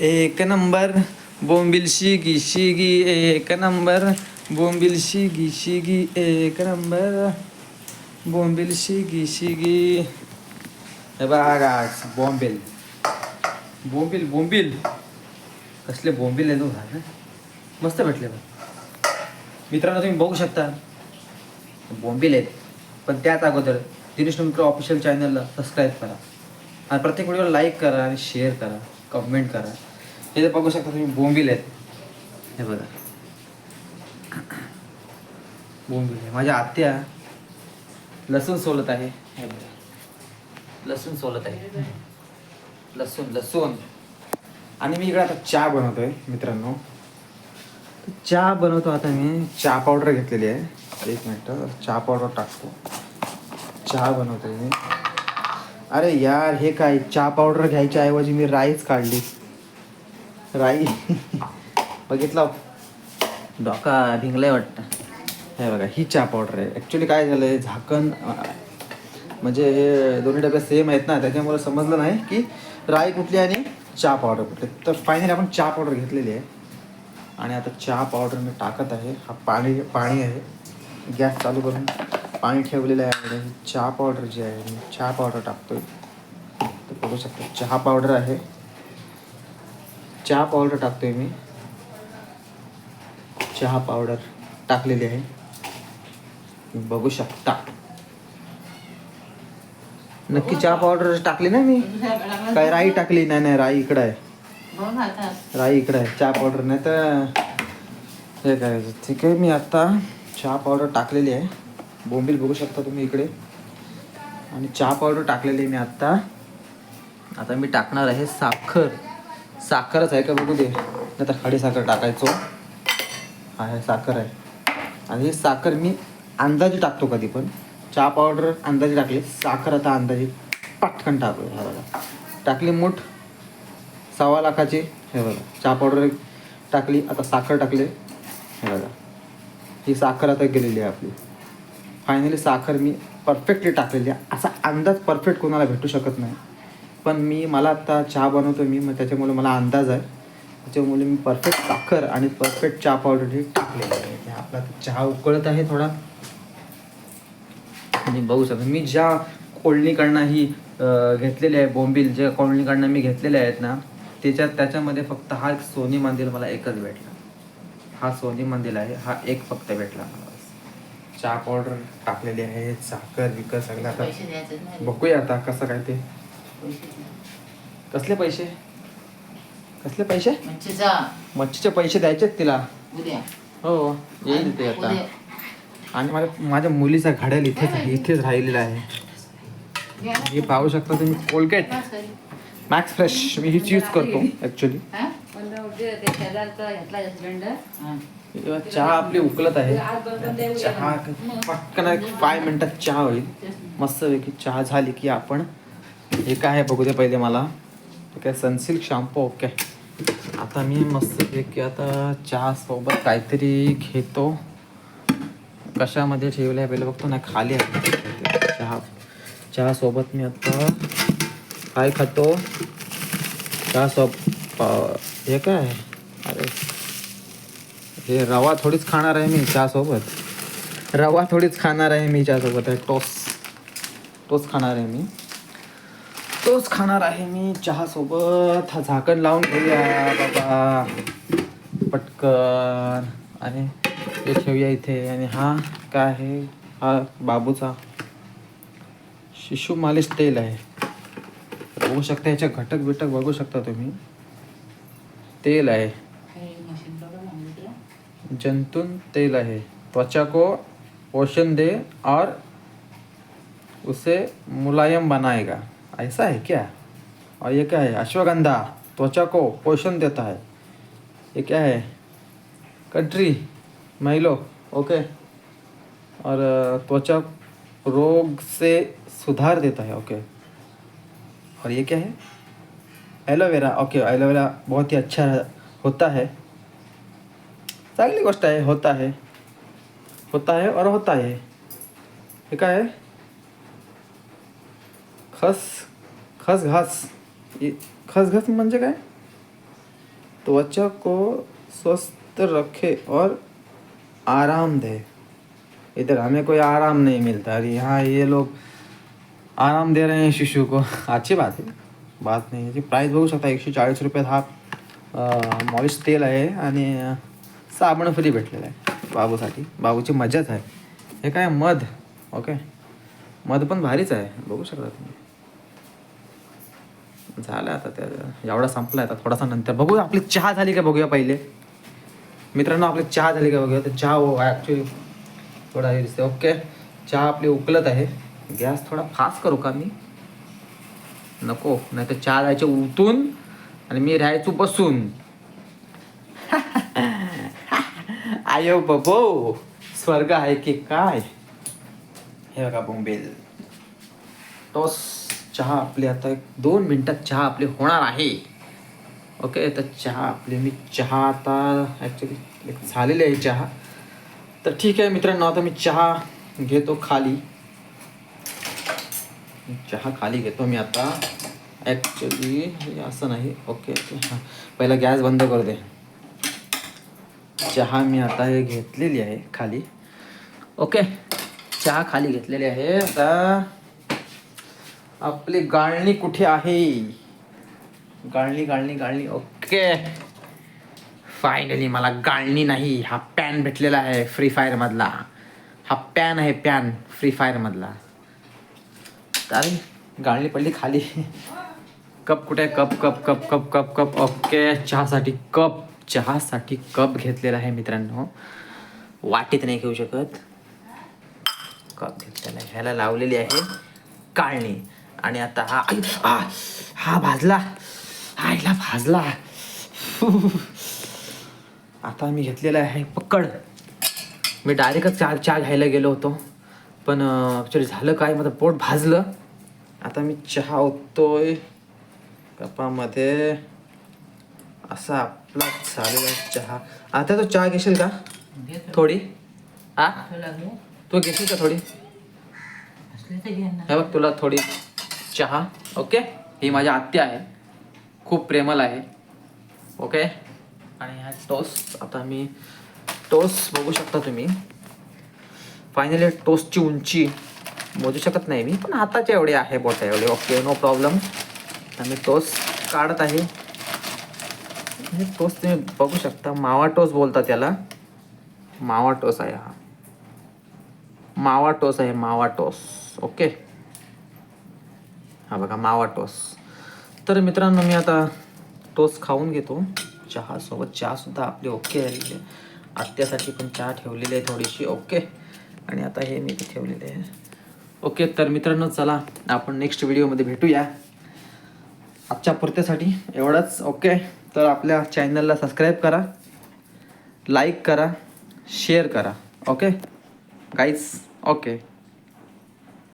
एक नंबर बोंबिल शिगी शिगी एक नंबर बोंबिल शिगी शिगी एक नंबर बोंबिल शिगी शिगी. हे बघा बॉम्बिल बोंबील. बोंबिल कसले बोंबिल आहे तो हो ना मस्त भेटले बघ. मित्रांनो तुम्ही बघू शकता. बोंबिल आहेत. पण त्याच अगोदर दिनेश मित्र ऑफिशियल चॅनलला सबस्क्राईब करा. आणि प्रत्येक व्हिडिओला लाईक करा आणि शेअर करा. कमेंट करा. हे तर बघू शकता तुम्ही बोंबिल आहेत. हे बघा. बोंबिल आहे. माझ्या आत्या लसूण सोलत आहे. हे बघा. लसूण सोलत आहे. लसूण लसूण. आणि मी इकडे आता चहा बनवतोय मित्रांनो. चहा बनवतो आता मी. चहा पावडर घेतलेली आहे. एक मिनटं चहा पावडर टाकतो. चहा बनवतोय मी. अरे यार हे काय? चहा पावडर घ्यायच्या ऐवजी मी राईच काढली. राई बघितलं? डोका भिंगलाय वाटतं. हे बघा ही चहा पावडर आहे. ॲक्च्युली काय झालं आहे झाकण म्हणजे हे दोन्ही डबे सेम आहेत ना त्याच्यामुळे समजलं नाही की राई कुठली आणि चहा पावडर कुठली. तर फायनली आपण चहा पावडर घेतलेली आहे. आणि आता चहा पावडर मी टाकत आहे. हा पाणी पाणी आहे. गॅस चालू करून. पाणी ठेवलेलं आहे आणि चहा पावडर जी आहे मी चहा पावडर टाकतोय. तर बघू शकता चहा पावडर आहे. चहा पावडर टाकतोय मी. चहा पावडर टाकलेली आहे. बघू शकता. नक्की चहा पावडर टाकली ना मी? काय राई टाकली? नाही नाही राई इकडं आहे. राई इकडं आहे चहा पावडर. नाही तर हे काय ठीक आहे मी आता चहा पावडर टाकलेली आहे. बोंबील बघू शकता तुम्ही इकडे. आणि चहा पावडर टाकलेली मी आत्ता. आता मी टाकणार आहे साखर. साखरच आहे का बघू दे. नाही तर खडी साखर टाकायचो. हा आहे साखर आहे. आणि ही साखर मी अंदाजे टाकतो कधी पण. चहा पावडर अंदाजे टाकली. साखर आता अंदाजे पटकन टाकू. हा बघा. टाकली मूठ. सव्वा लाखाची. हे बघा. चहा पावडर टाकली. आता साखर टाकली. हे बघा. ही साखर आता गेलेली आहे आपली. फायनली साखर मी परफेक्टली टाकलेली आहे. असा अंदाज परफेक्ट कोणाला भेटू शकत नाही. पण मी मला आता चहा बनवतो मी मग त्याच्यामुळे मला अंदाज आहे. त्याच्यामुळे मी परफेक्ट साखर आणि परफेक्ट चहा पावडर टाकलेली आहे. आपला चहा उकळत आहे थोडा. आणि बघू शकतो मी ज्या कोळणीकडनं ही घेतलेले घेतलेली आहे बोंबील ज्या कोळणीकडनं मी घेतलेले आहेत ना त्याच्यात त्याच्यामध्ये फक्त हा एक सोनी मंदिर मला एकच भेटला. हा सोनी मंदिर आहे हा एक फक्त भेटला मला. चहा पावडर टाकलेली आहे साखर विकर सगळं आता. पैसे द्यायचे नाही बघूया आता कसं काय ते. पैसे द्या. कसले पैसे? कसले पैसे? म्हणजे जा मच्छीचे पैसे द्यायचे तिला. उद्या. हो येईल ते आता. उद्या. आणि माझ्या माझ्या मुलीचा घड्याल इथेच इथेच राहिलेला आहे. घ्या ना. हे पाहू शकता तुम्ही कोलगेट. मॅक्स फ्रेश मी हीच यूज करतो ॲक्च्युली हा? हा. चहा आपली उकलत आहे. चहा पटकन फाय मिनिटात चहा होईल. मस्तपैकी चहा झाली की आपण हे काय आहे बघू दे पहिले मला. काय सनसिल्क शॅम्पू ओके आता मी मस्तपैकी आता चहा सोबत काहीतरी घेतो. कशामध्ये ठेवलं आहे पहिले बघतो ना खाली आहे. चहा चहा सोबत मी आता काय खातो? चहा सोब हे काय? आहे? अरे हे रवा थोडीच खाणार आहे मी चहासोबत. रवा थोडीच खाणार आहे मी चहासोबत. आहे टोस टोस खाणार आहे मी. तोच खाणार आहे मी चहासोबत. हा झाकण लावून ठेवूया बाबा. पटकन. आणि हे ठेवूया इथे. आणि हा काय आहे? हा बाबूचा शिशु मालिश तेल आहे. बघू शकता याच्या घटक बिटक बघू शकता तुम्ही. तेल आहे. जंतुन तेल है त्वचा को पोषण दे और उसे मुलायम बनाएगा. ऐसा है क्या? और ये क्या है? अश्वगंधा त्वचा को पोषण देता है. ये क्या है? कट्री, मैलो, ओके. और त्वचा रोग से सुधार देता है, ओके. और ये क्या है? एलोवेरा, ओके, एलोवेरा बहुत ही अच्छा होता है. चांगली गोष्ट आहे होता है। होता है और होता है। हे काय आहे खस खस घास। इ- खसखस म्हणजे काय त्वचा को स्वस्थ रखे और आराम दे। इधर हमें कोई आराम नहीं मिलता। और यहाँ ये लोग आराम दे रहे हैं शिशु को। अच्छी बात है। बात नाही याची प्राईस बघू शकता एकशे चाळीस रुपयात हा मॉलिश तेल आहे आणि साबण फ्री भेटलेलं आहे. बाबूसाठी. बाबूची मजाच आहे. हे काय मध? ओके. मध पण भारीच आहे. बघू शकता तुम्ही. झालं आता त्या एवढा संपला आता थोडासा नंतर. बघू आपली चहा झाली का बघूया पहिले. मित्रांनो आपली चहा झाली का बघूया. तर चहा हो ॲक्च्युली थोडा हे दिसते ओके. चहा आपली उकलत आहे. गॅस थोडा फास्ट करू का मी? नको. नाही तर चहा जायचे उतून आणि मी राहायचो बसून. आयो बबो स्वर्ग आहे की काय हे बघा बोंबेल टॉस चहा आपली आता एक दोन मिनिटात चहा आपली होणार आहे ओके तर चहा आपली मी चहा आता ॲक्च्युली झालेली आहे चहा तर ठीक आहे मित्रांनो आता मी चहा घेतो खाली चहा खाली घेतो मी आता ॲक्च्युली असं नाही ओके ओके हां पहिला गॅस बंद करू दे चहा मी आता हे घेतलेली आहे खाली. ओके चहा खाली घेतलेली आहे. आता आपली गाळणी कुठे आहे? गाळणी गाळणी गाळणी. ओके. फायनली मला गाळणी नाही हा पॅन भेटलेला आहे फ्री फायर मधला. हा पॅन आहे पॅन फ्री फायर मधला. अरे गाळणी पडली खाली. कप कुठे? Cup cup cup cup cup cup. Okay चहासाठी कप. चहासाठी कप घेतलेला आहे मित्रांनो. वाटीत नाही घेऊ शकत. कप घेतलेला आहे. ह्याला लावलेली आहे काळणी. आणि आता हा आ, हा भाजला. आईला भाजला. आता मी घेतलेला आहे पकड. मी डायरेक्टच चहा चहा घ्यायला गेलो होतो. पण ॲक्च्युली झालं काय? माझं पोट भाजलं. आता मी चहा ओततोय. कपामध्ये. असा आपला झालेला चहा. आता तो चहा घेशील का. थोडी. आ? तू घेशील का थोडी? हे बघ तुला थोडी चहा ओके? ही माझी आत्या आहे. खूप प्रेमल आहे. ओके? आणि हा टोस्ट. आता मी टोस्ट बघू शकता तुम्ही. फायनली टोस्टची उंची मोजू शकत नाही मी पण हाताच्या एवढे आहे बोटा एवढे. ओके नो प्रॉब्लेम मी टोस्ट काढत आहे. म्हणजे हे टोस तुम्ही बघू शकता. मावा टोस बोलतात त्याला. मावा टोस आहे हा. मावा टोस आहे मावा टोस ओके? हा बघा मावा टोस तर मित्रांनो मी आता टोस खाऊन घेतो. चहासोबत चहासुद्धा चहा सुद्धा आपली ओके आहे. आत्यासाठी पण चहा ठेवलेली आहे थोडीशी. ओके? आणि आता हे मी ठेवलेले आहे. ओके तर मित्रांनो चला आपण नेक्स्ट व्हिडिओमध्ये भेटूया. आजच्या पुरत्यासाठी एवढंच. ओके? तर आपल्या चॅनलला सबस्क्राईब करा लाईक करा शेअर करा. Okay guys okay